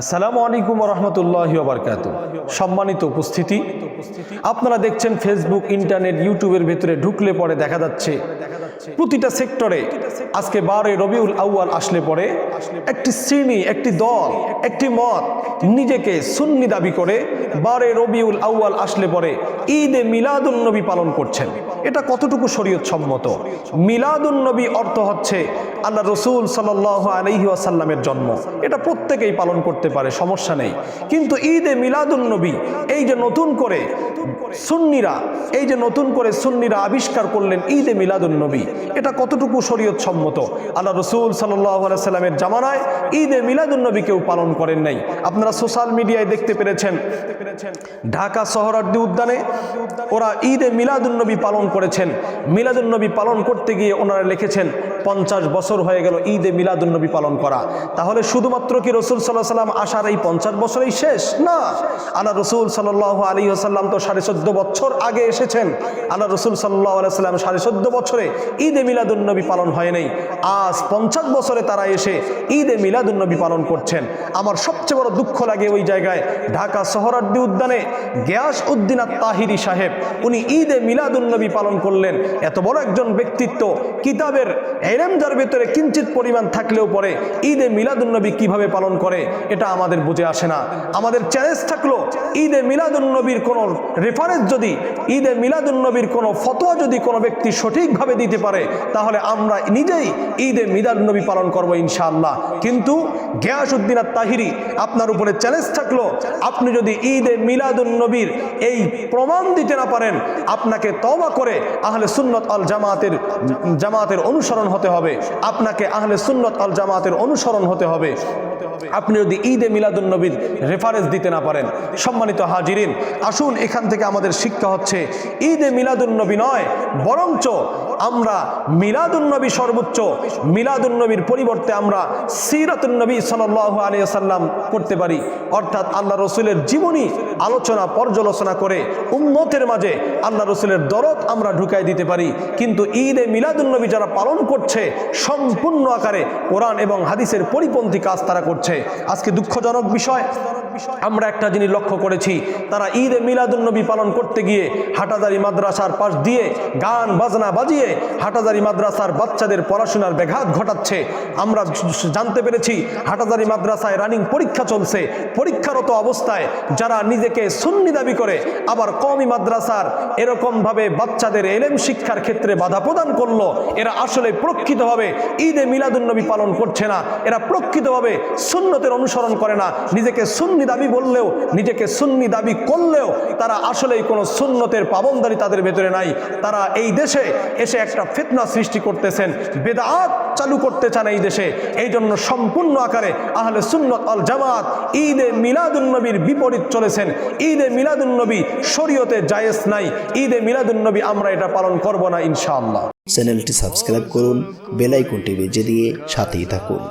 আসসালামু আলাইকুম রহমতুল্লাহ বারকাত সম্মানিত উপস্থিতি। আপনারা দেখছেন ফেসবুক ইন্টারনেট ইউটিউবের ভেতরে ঢুকলে পরে দেখা যাচ্ছে প্রতিটা সেক্টরে আজকে বারে রবিউল আউয়াল আসলে পরে একটি শ্রেণি, একটি দল, একটি মত নিজেকে সুন্নি দাবি করে বারে রবিউল আউয়াল আসলে পরে ঈদে মিলাদুল নবী পালন করছেন। এটা কতটুকু শরীয়ত সম্মত মিলাদুল নবী অর্থ হচ্ছে আল্লাহ রসুল সাল্লাহ আলহি আসাল্লামের জন্ম। এটা প্রত্যেকেই পালন করতে পারে, সমস্যা নেই। কিন্তু ঈদে মিলাদুল নবী, এই যে নতুন করে সুন্নিরা, এই যে নতুন করে সুন্নিরা আবিষ্কার করলেন ঈদে মিলাদুল নবী, এটা কতটুকু শরীয়ত সম্মত আল্লাহ রসুল সাল্লামের জামানায় ঈদে মিলাদুল নবী কেউ পালন করেন নাই। আপনারা সোশ্যাল মিডিয়ায় দেখতে পেরেছেন, ঢাকা শহরার্দি উদ্যানে ওরা ঈদে মিলাদুল নবী পালন করেছেন। মিলাদুল নবী পালন করতে গিয়ে ওনারা লিখেছেন, পঞ্চাশ বছর হয়ে গেল ঈদে মিলাদুল নবী পালন করা। তাহলে শুধুমাত্র কি রসুল সাল্লাহ সাল্লাম আসার এই পঞ্চাশ বছরেই শেষ? না। আল্লাহ রসুল সাল্লাহ আলী আসাল্লাম তো সাড়ে চোদ্দ বছর আগে এসেছেন। আল্লাহ রসুল সাল্লাহ আলাইসাল্লাম সাড়ে চোদ্দ বছরে ঈদে মিলাদুল নবী পালন হয় নাই। আজ পঞ্চাশ বছরে তারা এসে ঈদে মিলাদুল নবী পালন করছেন। আমার সবচেয়ে বড় দুঃখ লাগে ওই জায়গায়, ঢাকা শহরার্দি উদ্যানে গ্যাস উদ্দিন তাহিরি সাহেব, উনি ঈদে মিলাদুল নবী পালন করলেন। এত বড় একজন ব্যক্তিত্ব, কিতাবের এলেম যার ভেতরে কিঞ্চিত পরিমাণ থাকলেও পরে ঈদে মিলাদুল নবী কীভাবে পালন করে, এটা আমাদের বুঝে আসে না। আমাদের চ্যালেঞ্জ থাকল, ঈদে মিলাদুল নবীর কোনো রেফারেন্স যদি, ঈদে মিলাদুল নবীর কোনো ফতোয়া যদি কোনো ব্যক্তি সঠিকভাবে দিতে পারে, তাহলে আমরা নিজেই ঈদে মিলাদুল নবী পালন করব ইনশাআল্লাহ। কিন্তু গিয়াস উদ্দিন তাহিরি আপনার উপরে চ্যালেঞ্জ থাকল, আপনি যদি ঈদে মিলাদুল নবীর এই প্রমাণ দিতে না পারেন, আপনাকে তওবা করে আহলে সুন্নত আল জামাতের জামাতের অনুসরণ হতে হবে। আপনাকে আহলে সুন্নত আল জামাতের অনুসরণ হতে হবে। আপনি যদি ঈদে মিলাদুল নবীর রেফারেন্স দিতে না পারেন, সম্মানিত হাজিরিন, আসুন এখান থেকে আমাদের শিক্ষা হচ্ছে, ঈদে মিলাদুল নবী নয়, বরঞ্চ আমরা মিলাদুল নবী সর্বোচ্চ মিলাদুল নবীর পরিবর্তে আমরা সিরাতুল নবী সাল্লাহ আলিয়া সাল্লাম করতে পারি। অর্থাৎ আল্লাহ রসুলের জীবনী আলোচনা, পর্যালোচনা করে উম্মতের মাঝে আল্লাহ রসুলের দরদ আমরা ঢুকাই দিতে পারি। কিন্তু ঈদে মিলাদুল নবী যারা পালন করছে সম্পূর্ণ আকারে কোরআন এবং হাদিসের পরিপন্থী কাজ তারা করছে। আজকে দুঃখজনক বিষয়, আমরা একটা জিনিস লক্ষ্য করেছি, তারা ঈদে মিলাদুল নবী পালন করতে গিয়ে হাটাদারি মাদ্রাসার পাশ দিয়ে গান বাজনা বাজিয়ে হাটাদারি মাদ্রাসার বাচ্চাদের পড়াশোনার ব্যাঘাত ঘটাচ্ছে। আমরা জানতে পেরেছি, হাটাদারি মাদ্রাসায় রানিং পরীক্ষা চলছে। পরীক্ষারত অবস্থায় যারা নিজেকে সুন্নি দাবি করে, আবার কমি মাদ্রাসার এরকমভাবে বাচ্চাদের এলেম শিক্ষার ক্ষেত্রে বাধা প্রদান করল, এরা আসলে প্রকৃতভাবে ঈদে মিলাদুল নবী পালন করছে না। এরা প্রকৃতভাবে সুন্নতের অনুসরণ করে না। নিজেকে সুন্নি দাবি বললেও, নিজেকে সুন্নি দাবি করলেও তারা আসলেই কোনো সুন্নতের পাবনদারি তাদের ভেতরে নাই। তারা এই দেশে এসে একটা ফিতনা সৃষ্টি করতেছেন। বেদাত চালু করতে চান এই দেশে। এই জন্য সম্পূর্ণ আকারে আহলে সুন্নত অল জামাত ঈদে মিলাদুন্নবীর বিপরীত চলেছেন। ঈদে মিলাদুন্নবী শরীয়তে জায়েজ নাই। ঈদে মিলাদুন্নবী আমরা এটা পালন করব না ইনশাআল্লাহ। চ্যানেলটি সাবস্ক্রাইব করুন বেলাইকন টিভি বেজে দিয়ে সাথেই থাকুন।